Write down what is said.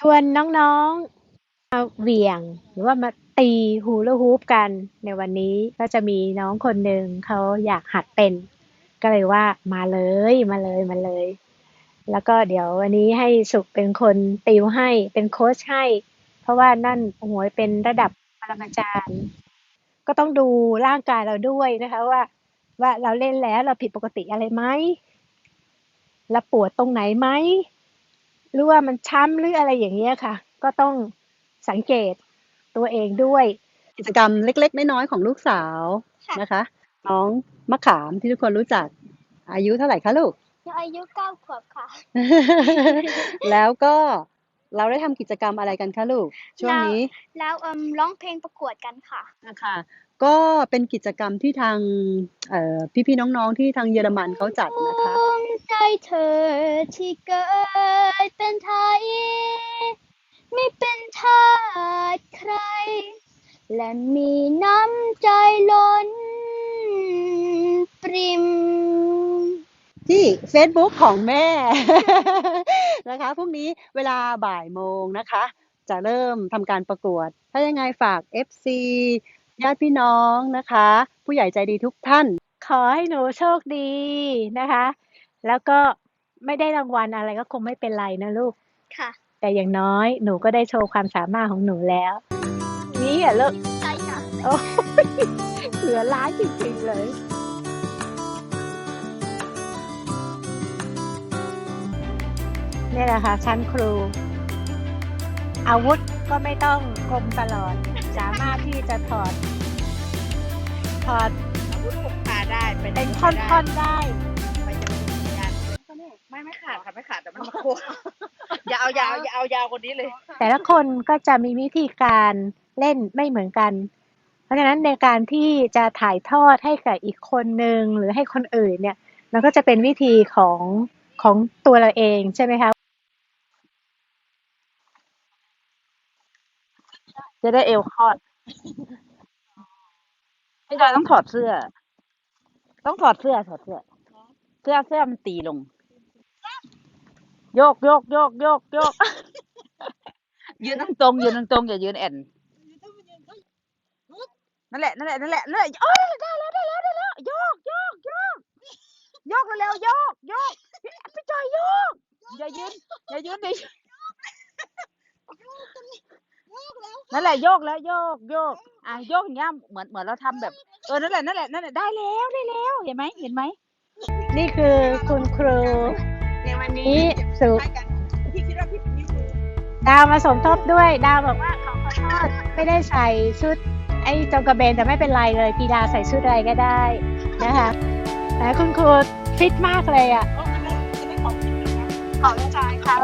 ชวนน้อง ๆ มาเหวี่ยง หรือว่ามาตีฮูลาฮูปกันในวันนี้ก็จะมีน้องคนหนึ่งเขาอยากหัดเป็น ก็เลยว่ามาเลยมาเลยมาเลย แล้วก็เดี๋ยววันนี้ให้สุขเป็นคนติวให้เป็นโค้ชให้ เพราะว่านั่นโอ้โหเป็นระดับปรมาจารย์ ก็ต้องดูร่างกายเราด้วยนะคะว่า ว่าเราเล่นแล้วเราผิดปกติอะไรไหมเราปวดตรงไหนไหม หรือว่ามันช้ำหรืออะไรอย่างเงี้ยค่ะ ก็ต้องสังเกตตัวเองด้วยกิจกรรมเล็ก ๆ น้อยๆของลูกสาวค่ะนะคะ น้องมะขามที่ทุกคนรู้จัก อายุเท่าไหร่คะลูกอายุเก้าขวบค่ะ แล้วก็เราได้ทำกิจกรรมอะไรกันคะลูก ช่วงนี้ แล้วเอิ่มร้องเพลงประกวดกันค่ะนะคะก็เป็นกิจกรรมที่ทางเอ่อพี่ๆน้องๆที่ทางเยอรมันเขาจัดนะคะภูมิใจ เธอที่เกิดเป็นไทย ไม่เป็นทาสใคร และมีน้ำใจล้นปริม ที่ Facebook ของแม่ นะคะพรุ่งนี้เวลาบ่ายโมงนะคะ จะเริ่มทำการประกวด ถ้ายังไงฝาก FC ญาติพี่น้องนะคะ ผู้ใหญ่ใจดีทุกท่าน ขอให้หนูโชคดีนะคะ แล้วก็ไม่ได้รางวัลอะไรก็คงไม่เป็นไรนะลูก ค่ะ แต่อย่างน้อยหนูก็ได้โชว์ความสามารถของหนูแล้ว นี่อะลูกใช่ค่ะโอ้ยเหลือร้ายจริงๆเลยนี่แหละค่ะชั้นครู อาวุธก็ไม่ต้องคมตลอด สามารถที่จะถอด ถอดอาวุธพกพาได้ เป็นเป็นท่อนๆได้ ไม่ไม่ขาดค่ะไม่ขาดแต่มันมาโคอย่าเอายาวอย่าเอายาวกว่านี้เลย แต่ละคนก็จะมีวิธีการเล่นไม่เหมือนกัน เพราะฉะนั้นในการที่จะถ่ายทอดให้กับอีกคนหนึ่งหรือให้คนอื่นเนี่ย มันก็จะเป็นวิธีของของตัวเราเองใช่ไหมคะจะได้เอวคลอดพี่จอยต้องถอดเสื้อ ต้องถอดเสื้อถอดเสื้อ เสื้อเสื้อมันตีลง โยกโยกโยกโยกโยกยืนตรงตรงๆยืนตรงตรงๆอย่ายืนแอนนั่นแหละนั่นแหละนั่นแหละนั่นแหละโอ้ยได้แล้วได้แล้วได้แล้วโยกโยกโยกโยกเร็วๆโยกโยกพี่พี่จอยโยกอย่ายืนอย่ายืนดินั่นแหละโยกแล้วโยกโยกอะโยกอย่างเงี้ยเหมือนเหมือนเราทำแบบเออนั่นแหละนั่นแหละนั่นแหละได้แล้วได้แล้วเห็นไหมเห็นไหมนี่คือคุณครู ในวันนี้ สุขพี่คิดว่าพี่คือดาวมาสมทบด้วย ดาวบอกว่าขอขอโทษไม่ได้ใส่ชุด ไอ้จงกระเบนแต่ไม่เป็นไรเลยปีดาใส่ชุดอะไรก็ได้นะคะแต่คุณครูฟิตมากเลยอะขอ้มันจ่ขอนะของค่ะ